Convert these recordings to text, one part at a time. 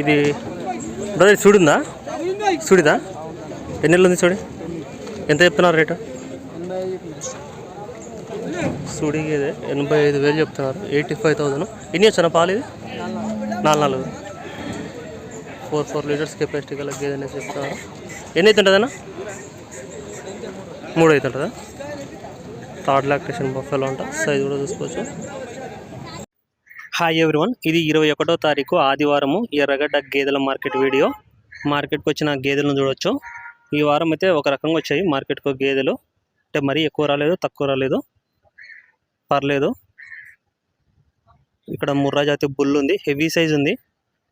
ఇది బ్రదర్ చూడుందా చూడిదా ఎన్ని నెలలు ఉంది చూడి ఎంత చెప్తున్నారు రేటు? సుడి ఇది ఎనభై ఐదు వేలు చెప్తున్నారు. ఎయిటీ ఫైవ్ థౌజండ్ ఎన్ని వచ్చాను పాలు ఇది? నాలుగు నాలుగు. ఫోర్ ఫోర్ లీటర్స్ కెపాసిటీ గల గేదె అనేసి చెప్తున్నారు. ఎన్ని అవుతుంటుందన్నా మూడు అవుతుంటుందా థర్డ్ లాక్టేషన్ బఫెలో అంట. సైజ్ కూడా చూసుకోవచ్చు. హాయ్ ఎవ్రీవన్ ఇది ఇరవై ఒకటో తారీఖు ఆదివారము ఎర్రగడ్డ గేదెల మార్కెట్ వీడియో. మార్కెట్కి వచ్చిన గేదెలను చూడొచ్చు. ఈ వారం అయితే ఒక రకంగా వచ్చాయి మార్కెట్కు గేదెలు. అంటే మరీ ఎక్కువ రాలేదు తక్కువ రాలేదు. పర్లేదు. ఇక్కడ ముర్రా జాతి బుల్ ఉంది హెవీ సైజ్ ఉంది.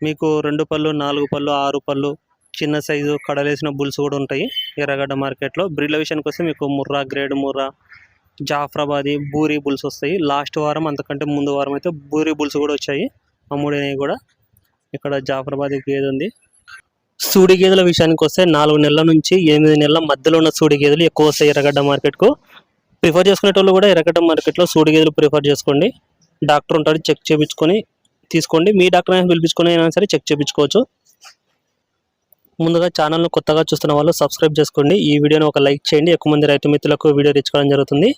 మీకు రెండు పళ్ళు నాలుగు పళ్ళు ఆరు పళ్ళు చిన్న సైజు కడలేసిన బుల్స్ కూడా ఉంటాయి ఎర్రగడ్డ మార్కెట్లో. బ్రీడ్ల విషయానికి వస్తే మీకు ముర్రా గ్రేడ్ ముర్రా జాఫ్రాబాది బూరి బుల్స్ వస్తాయి. లాస్ట్ వారం అంతకంటే ముందు వారం అయితే బూరి బుల్స్ కూడా వచ్చాయి. అమ్ముడినవి కూడా. ఇక్కడ జాఫ్రాబాదీ గేదె ఉంది. సూడి గేదెల విషయానికి వస్తే నాలుగు నెలల నుంచి ఎనిమిది నెలల మధ్యలో ఉన్న సూడి గేదెలు ఎక్కువ వస్తాయి ఎర్రగడ్డ మార్కెట్కు. ప్రిఫర్ చేసుకునేటోళ్ళు కూడా ఎర్రగడ్డ మార్కెట్లో సూడి గేదెలు ప్రిఫర్ చేసుకోండి. డాక్టర్ ఉంటారు చెక్ చేయించుకొని తీసుకోండి. మీ డాక్టర్ అయినా పిలిపించుకొని అయినా సరే చెక్ చేయించుకోవచ్చు ముందుగా ఛానల్ను కొత్తగా చూస్తున్న వాళ్ళు సబ్స్క్రైబ్ చేసుకోండి. ఈ వీడియోని ఒక లైక్ చేయండి. ఎక్కువ మంది రైతు మిత్రులకు వీడియో రీచ్ జరుగుతుంది.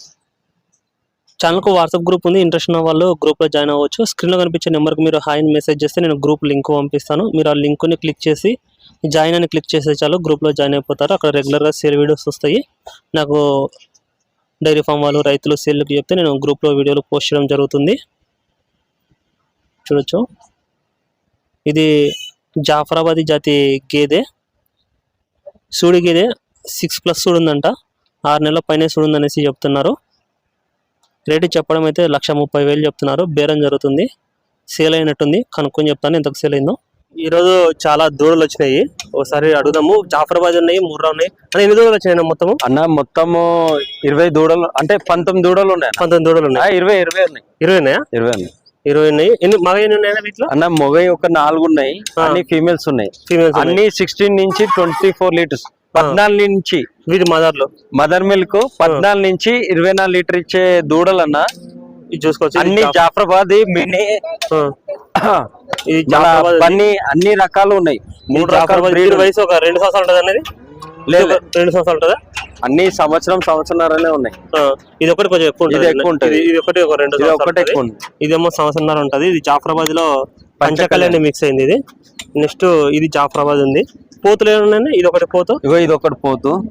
ఛానల్కు వాట్సాప్ గ్రూప్ ఉంది. ఇంట్రెస్ట్ ఉన్న వాళ్ళు గ్రూప్లో జాయిన్ అవ్వచ్చు. స్క్రీన్లో కనిపించే నెంబర్కి మీరు హాయ్ అని మెసేజ్ చేస్తే నేను గ్రూప్ లింక్ పంపిస్తాను. మీరు ఆ లింక్ని క్లిక్ చేసి జాయిన్ అని క్లిక్ చేస్తే చాలు గ్రూప్లో జాయిన్ అయిపోతారు. అక్కడ రెగ్యులర్గా సేల్ వీడియోస్ వస్తాయి. నాకు డైరీ ఫామ్ వాళ్ళు రైతులు సేల్కి చెప్తే నేను గ్రూప్లో వీడియోలు పోస్ట్ చేయడం జరుగుతుంది. చూడొచ్చు. ఇది జాఫరాబాదీ జాతి గేదె. సూడి గేదె సిక్స్ ప్లస్ సూడుందంట ఆరు నెలల పైన అనేసి చెప్తున్నారు. రేటు చెప్పడం అయితే లక్ష ముప్పై వేలు చెప్తున్నారు. బేరం జరుగుతుంది. సేల్ అయినట్టుంది. కనుక్కొని చెప్తాను ఎంతకు సేల్ అయిందో. ఈరోజు చాలా దూడలు వచ్చినాయి. ఒకసారి అడుగుదాము. జాఫరాబాద్ ఉన్నాయి ముర్రా ఉన్నాయి. అని ఎన్ని దూడలు వచ్చినాయి మొత్తము? అన్న మొత్తము ఇరవై దూడలు అంటే పంతొమ్మిది దూడలు ఉన్నాయి. పంతొమ్మిది దూడలు ఉన్నాయి. ఇరవై ఇరవై ఉన్నాయి. ఇరవై ఉన్నాయా? ఇరవై ఉన్నాయి. ఇరవై ఉన్నాయి. ఎన్ని మగ ఎన్ని ఉన్నాయా వీటిలో? అన్న మొగై ఒక నాలుగు ఉన్నాయి. అన్ని ఫీమేల్స్ ఉన్నాయి. ఫీమేల్స్ అన్ని సిక్స్టీన్ నుంచి ట్వంటీ ఫోర్ లీటర్స్ పద్నాలుగు నుంచి. వీటి మదర్లో మదర్ మిల్క్ పద్నాలుగు నుంచి ఇరవై నాలుగు లీటర్ ఇచ్చే దూడలు అన్న. ఇది చూసుకోవచ్చు. అన్ని జాఫ్- జాఫరాబాద్ మినీ అన్ని అన్ని రకాలు ఉన్నాయి. మూడు రకాల వయసు ఒక రెండు సంవత్సరాలు ఉంటుంది అనేది లేదు. రెండు సంవత్సరాలు ఉంటుందా? అన్ని సంవత్సరం సంవత్సరంన్నరనే ఉన్నాయి. ఇది ఒకటి కొంచెం ఎక్కువ ఉంటుంది. ఇది ఎక్కువ ఉంటుంది. ఇది- ఒకటి ఒక రెండు ఇది ఒకటి ఎక్కువ ఇదేమో సంవత్సరంన్నర ఉంటుంది. ఇది జాఫరాబాద్లో పంచకళ్యాణి. మిక్స్ అయింది ఇది. నెక్స్ట్ ఇది జాఫరాబాద్ ఉంది. పోతులు ఏమన్నా ఇది ఒకటి పోతు. ఇగో ఇది ఒకటి పోతు.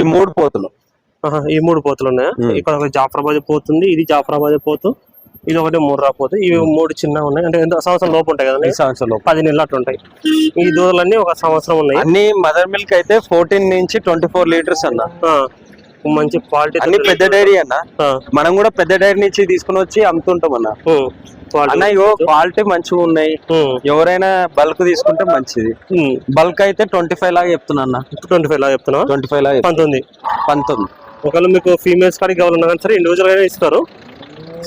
ఈ మూడు పోతులు. ఈ మూడు పోతులు ఉన్నాయా. ఇక్కడ ఒక జాఫరాబాద్ పోతుంది ఇది జాఫరాబాద్ పోతు. ఇది ఒకటి ముర్రా పోతు ఇవి మూడు చిన్న ఉన్నాయి. అంటే ఎంత సంవత్సరం లోపు ఉంటాయి కదా ఈ సంవత్సరం లోపు. పది నెలలు అట్లా ఉంటాయి. ఈ దూడలన్నీ ఒక సంవత్సరం ఉన్నాయి. అన్ని మదర్ మిల్క్ అయితే ఫోర్టీన్ నుంచి ట్వంటీ ఫోర్ లీటర్స్ అన్న. మంచి క్వాలిటీ అన్ని పెద్ద డైరీ అన్న. మనం కూడా పెద్ద డైరీ నుంచి తీసుకుని వచ్చి అమ్ముతుంటాం అన్న. అన్న ఇగో క్వాలిటీ మంచిగా ఉన్నాయి. ఎవరైనా బల్క్ తీసుకుంటే మంచిది. బల్క్ అయితే ట్వంటీ ఫైవ్ లాగా చెప్తున్నా అన్న. ట్వంటీ ఫైవ్ లాగా చెప్తున్నా? ట్వంటీ ఫైవ్ లాగా. పంతొమ్మిది. పంతొమ్మిది. ఒకవేళ మీకు ఫీమేల్స్ కాడికి కావాలన్నా కానీ సరే ఇండివిజువల్ గానే ఇస్తారు.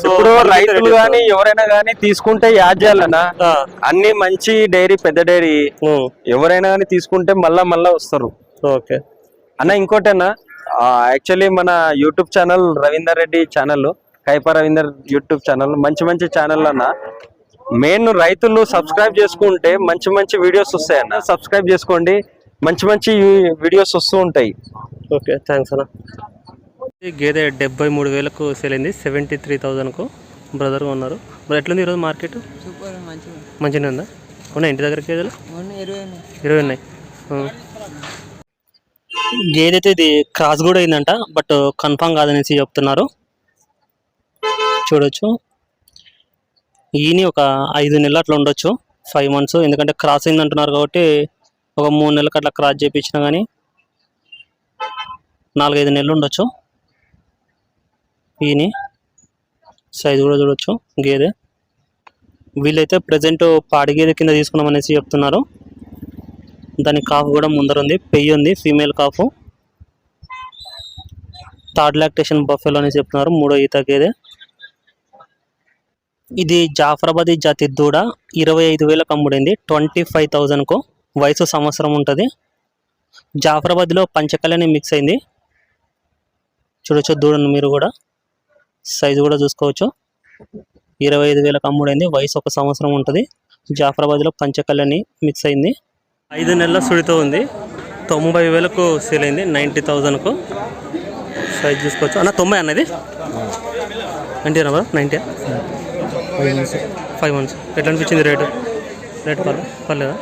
ఇప్పుడు రైతులు గాని ఎవరైనా గాని తీసుకుంటే యాడ్ చేయాలన్నా అన్ని మంచి డైరీ పెద్ద డైరీ ఎవరైనా గాని తీసుకుంటే మళ్ళా మళ్ళా వస్తారు. ఓకే. అన్న ఇంకోటన్నా యాక్చువల్లీ మన YouTube channel Ravinder Reddy channel కైప రవీందర్ యూట్యూబ్ ఛానల్ మంచి మంచి ఛానల్ అన్న. మెయిన్ రైతులు సబ్స్క్రైబ్ చేసుకుంటే మంచి మంచి వీడియోస్ వస్తాయి అన్న. సబ్స్క్రైబ్ చేసుకోండి. మంచి మంచి వీడియోస్ వస్తూ ఉంటాయి. ఓకే థ్యాంక్స్ అన్న. గేదె డెబ్బై మూడు వేలకు సేల్ అయింది. సెవెంటీ త్రీ థౌజండ్కు బ్రదర్ ఉన్నారు. మరి ఎట్లుంది ఈరోజు మార్కెట్? సూపర్ మంచిగా మంచిగానే ఉందా ఉన్నాయి ఇంటి దగ్గర గేదెలు? ఇరవై ఉన్నాయి. ఇరవై ఉన్నాయి. ఆ. గేదె అయితే ఇది క్రాస్ కూడా అయిందంట బట్ కన్ఫామ్ కాదనేసి చెప్తున్నారు. చూడొచ్చు. ఈయన ఒక ఐదు నెలలు అట్లా ఉండొచ్చు ఫైవ్ మంత్స్ ఎందుకంటే క్రాస్ అయింది అంటున్నారు కాబట్టి ఒక మూడు నెలలకు అట్లా క్రాస్ చేయించినా కానీ నాలుగైదు నెలలు ఉండొచ్చు. ఈని సైజు కూడా చూడొచ్చు గేదె. వీళ్ళైతే ప్రజెంట్ పాడి గేదె కింద తీసుకున్నాం అనేసి చెప్తున్నారు. దాని కాఫ్ కూడా ముందర ఉంది పెయ్యి ఉంది female calf third lactation buffalo అనేసి చెప్తున్నారు మూడో ఈత గేదె. ఇది జాఫరాబాదీ జాతి దూడ ఇరవై ఐదు వేలకు అమ్ముడింది ట్వంటీ ఫైవ్ థౌజండ్కు వయసు సంవత్సరం ఉంటుంది. జాఫరాబాద్లో పంచకళ్యాణి మిక్స్ అయింది. చూడొచ్చు దూడను మీరు కూడా. సైజు కూడా చూసుకోవచ్చు. ఇరవై ఐదు వేలకు అమ్ముడైంది. వయసు ఒక సంవత్సరం ఉంటుంది. జాఫరాబాద్లో పంచకళ్యాణి మిక్స్ అయింది. ఐదు నెలల సుడితో ఉంది. తొంభై వేలకు సేల్ అయింది. నైంటీ థౌజండ్కు. సైజ్ చూసుకోవచ్చు. అన్న తొంభై అన్నది ninety number ninety five months. ఎట్లా అనిపించింది రేటు? రేటు పర్లే పర్లేదా?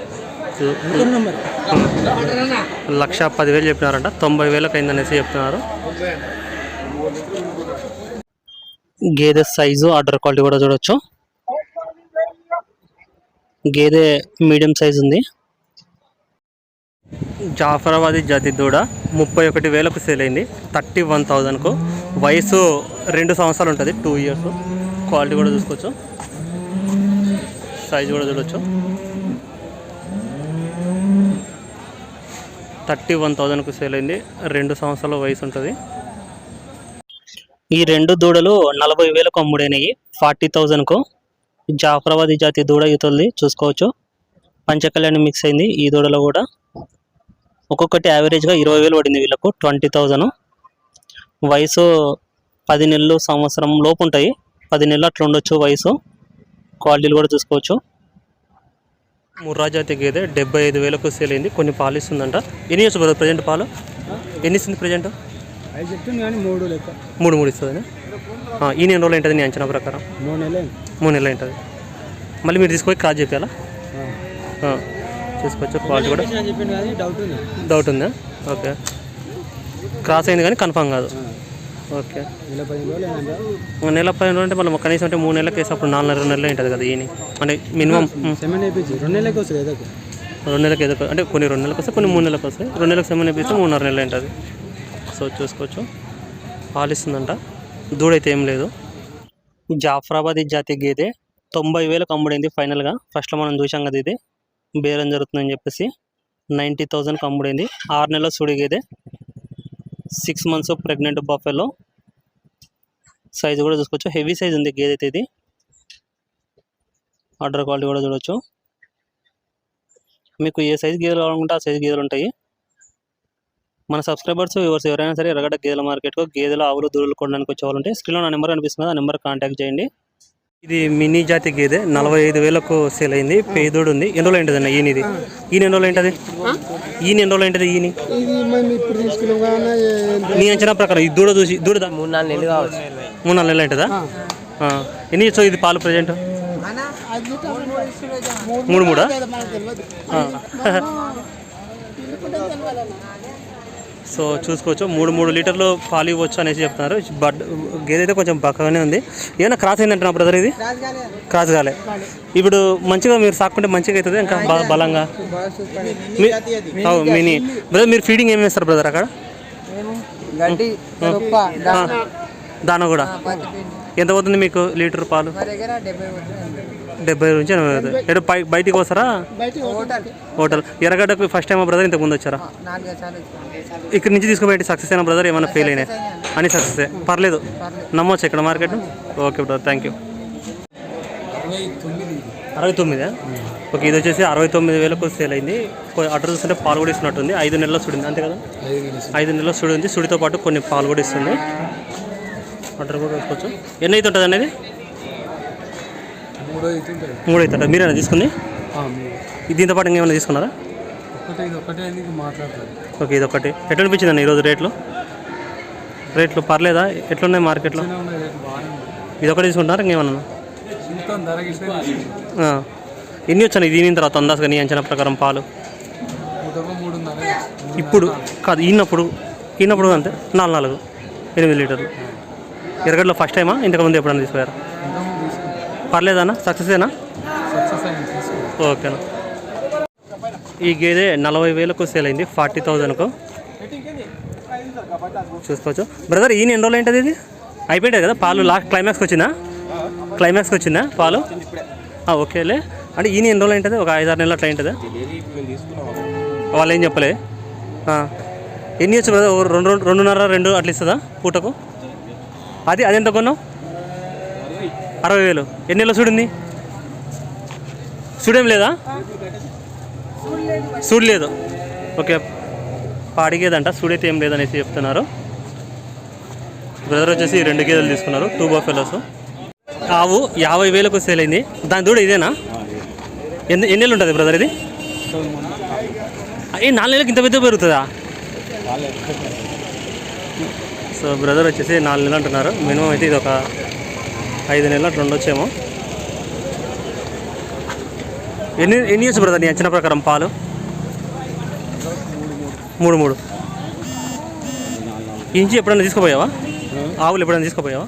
లక్ష పదివేలు చెప్పినారంట. తొంభై వేలకు అయిందనేసి చెప్తున్నారు. గేదె సైజు ఆర్డర్ క్వాలిటీ కూడా చూడొచ్చు. గేదె మీడియం సైజు ఉంది. జాఫరాబాదీ జాతి దూడ ముప్పై ఒకటి వేలకు సేల్ అయింది. థర్టీ వన్ థౌజండ్కు వయసు రెండు సంవత్సరాలు ఉంటుంది టూ ఇయర్స్ క్వాలిటీ కూడా చూసుకోవచ్చు. సైజ్ కూడా చూడవచ్చు థర్టీ వన్ థౌజండ్కు సేల్ అయింది. రెండు సంవత్సరాల వయసు ఉంటుంది. ఈ రెండు దూడలు నలభై వేలకు అమ్ముడైనవి ఫార్టీ థౌజండ్కు. జాఫరాబాదీ జాతి దూడ ఈతల్ది చూసుకోవచ్చు. పంచకళ్యాణి మిక్స్ అయింది ఈ దూడలో కూడా. ఒక్కొక్కటి యావరేజ్గా ఇరవై వేలు పడింది వీళ్ళకు ట్వంటీ థౌజండ్ వయసు పది నెలలు సంవత్సరం లోపు ఉంటాయి. పది నెలలు అట్లా ఉండొచ్చు వయసు. క్వాలిటీలు కూడా చూసుకోవచ్చు. ముర్రా జాతి గేదె డెబ్బై ఐదు వేలకు సేల్ అయింది. కొన్ని పాలు ఇస్తుందంట. ఎన్ని ఇయర్స్ బ్రదర్ ప్రజెంట్ పాలు? ఎన్ని ఇస్తుంది ప్రజెంట్? అవి చెప్తుంది కానీ మూడు లెక్క. మూడు మూడు ఇస్తుంది ఈ నెల రోజులు ఉంటుంది నీ అంచనా ప్రకారం? మూడు నెలలు. మూడు నెలలు ఉంటుంది మళ్ళీ మీరు తీసుకొని క్రాస్ చెప్పాలా? చూసుకోవచ్చు క్వాలిటీ కూడా డౌట్ ఉంది? డౌట్ ఉందా? ఓకే. క్రాస్ అయింది కానీ కన్ఫామ్ కాదు. ఓకే. నెల పది రోజులు అంటే మళ్ళీ కనీసం అంటే మూడు నెలలకి వేసి అప్పుడు నాలుగున్నర నెలలు ఉంటుంది కదా ఈయన? అంటే మినిమం సెమెన్ రెండు నెలలకి వస్తుంది రెండు నెలలకు ఏదో అంటే కొన్ని రెండు నెలలకు వస్తాయి కొన్ని మూడు నెలలకు వస్తాయి రెండు నెలలకు సెవెన్ వేపిస్తే మూడున్నర నెలలు ఉంటుంది సో చూసుకోవచ్చు. పాలిస్తుందంట. దూడైతే ఏం లేదు. జాఫరాబాద్ జాతి గేదె తొంభై వేలకు అమ్ముడైంది ఫైనల్గా. ఫస్ట్లో మనం చూసాం కదా ఇది. బేరం జరుగుతుందని చెప్పేసి నైంటీ థౌజండ్కి అమ్ముడైంది. ఆరు నెలల సుడి గేదె. Six months pregnant buffalo. Size కూడా చూసుకోవచ్చు. హెవీ సైజ్ ఉంది గేదె అయితే ఇది. ఆర్డర్ క్వాలిటీ కూడా చూడవచ్చు మీకు ఏ సైజు గేదెలు కావాలనుకుంటే ఆ సైజు గేదెలు ఉంటాయి. మన సబ్స్క్రైబర్స్ వ్యూవర్స్ ఎవరైనా సరే ఎర్రగడ్డ గేదెల మార్కెట్కు గేదెలు ఆవులు దూడలు కొనడానికి వచ్చేవాళ్ళంటే స్క్రీన్లో నా నెంబర్ కనిపిస్తుంది కదా, ఆ నెంబర్ కాంటాక్ట్ చేయండి ఇది మినీ జాతి గేదె నలభై ఐదు వేలకు సేల్ అయింది పేదోడు ఉంది ఎన్ని రోజులు ఏంటిది అన్న ఈయన ఇది ఈయన ఎన్ని రోజులు ఏంటది ఈయన ఎన్ని రోజులు ఏంటది ఈయన నీ అంచనా ప్రకారం ఈ దూడ చూసి దూడ మూడు నాలుగు నెలలు కావచ్చు మూడు నాలుగు నెలలు ఏంటదా ఆ. ఎన్ని ఇచ్చో ఇది పాలు ప్రజెంట్ మూడు మూడా. సో చూసుకోవచ్చు. మూడు మూడు లీటర్లు పాలు ఇవ్వచ్చు అనేసి చెప్తున్నారు. బట్ గేదె అయితే కొంచెం బక్కగానే ఉంది. ఏమైనా క్రాస్ అయిందంటే నా బ్రదర్ ఇది? క్రాస్ కాలే ఇప్పుడు మంచిగా మీరు సాకుంటే మంచిగా అవుతుంది ఇంకా బలంగా? మినీ. బ్రదర్ మీరు ఫీడింగ్ ఏమి వేస్తారు బ్రదర్ అక్కడ? దాన. కూడా. ఎంత పోతుంది మీకు లీటర్ పాలు? డెబ్బై నుంచి ఎనభై ఎటు బయటికి వస్తారా? హోటల్. ఎర్రగడ్డకు ఫస్ట్ టైం బ్రదర్ ఇంతకు ముందు వచ్చారా? ఇక్కడ నుంచి తీసుకుపోయి సక్సెస్ అయిన బ్రదర్ ఏమైనా ఫెయిల్ అయినాయి? అని సక్సెస్ పర్లేదు. నమ్మొచ్చు ఇక్కడ market okay brother thank you అరవై తొమ్మిదా. ఓకే ఇది వచ్చేసి అరవై తొమ్మిది వేలకు సేల్ అయింది. అడ్రస్ చూస్తుంటే పాలు కూడా ఇస్తున్నట్టుంది. ఐదు నెలల సుడింది. అంతే కదా? ఐదు నెలల సుడి ఉంది సుడితో పాటు కొన్ని పాలు కూడా ఇస్తుంది. అడ్రస్ కూడా వేసుకోవచ్చు ఎన్ని అయితే ఉంటుంది అనేది మూడో ఇది ఉంటుంది. మూడు అవుతుంట మీరేనా తీసుకుంది? దీంతో పాటు ఇంకేమైనా తీసుకున్నారా? ఓకే ఇది ఒకటి ఎట్లా అనిపించింది అన్న ఈరోజు రేట్లు? రేట్లు పర్లేదా? ఎట్లున్నాయి మార్కెట్లో? ఇది ఒకటి తీసుకుంటారా ఇంకేమన్నా. ఎన్ని వచ్చాను ఇది ఈనిన తర్వాత అందాజుగా నీ అంచనా ప్రకారం పాలు? ఇప్పుడు కాదు ఈనప్పుడు ఈనప్పుడు అంతే. నాలుగు నాలుగు. ఎనిమిది లీటర్లు. ఎరగడ్లో ఫస్ట్ టైమా? ఇంతకుముందు ఎప్పుడైనా తీసుకుపోయారా ఇంతకుముందు తీసుకుంటాం పర్లేదన్నా సక్సెసేనా ఓకేనా ఈ గేదె నలభై వేలకు సేల్ అయింది ఫార్టీ థౌజండ్కు. చూసుకోవచ్చు. బ్రదర్ ఈయన ఎన్ని రోజులు ఏంటది ఇది? అయిపోయాయి కదా పాలు లాస్ట్ క్లైమాక్స్కి వచ్చిందా? క్లైమాక్స్కి వచ్చిందా పాలు? ఓకేలే అంటే ఈయన ఎన్ని రోజులు ఏంటది? ఒక ఐదారు నెలలు అట్లా ఏంటదా? వాళ్ళు ఏం చెప్పలే. ఎన్ని ఇచ్చు బ్రదర్ రెండు రెండున్నర రెండు అట్లా ఇస్తుందా? పూటకు? అది అది ఎంత కొన్నావు? అరవై వేలు ఎన్ని నెలలు చూడింది చూడేం లేదా? చూడలేదు ఓకే. పాడిగేదంట చూడైతే ఏం లేదనేసి చెప్తున్నారు. బ్రదర్ వచ్చేసి రెండు గేదెలు తీసుకున్నారు టూ బఫెలోస్. ఆవు యాభై వేలకు సేల్ అయింది. దాని దూడ ఇదేనా? ఎన్ని ఎన్ని నెలలు ఉంటుంది బ్రదర్ ఇది? ఈ నాలుగు నెలలకు ఇంత పెద్ద పెరుగుతుందా? సో బ్రదర్ వచ్చేసి నాలుగు నెలలు అంటున్నారు. మినిమం అయితే ఇది ఒక ఐదు నెలలు అట్లా ఉండొచ్చేమో. ఎన్ని ఎన్ని ఇయర్స్ బ్రదర్ నీ అంచనా ప్రకారం పాలు? మూడు మూడు. ఇంచి ఎప్పుడైనా తీసుకుపోయావా? ఆవులు ఎప్పుడైనా తీసుకుపోయావా?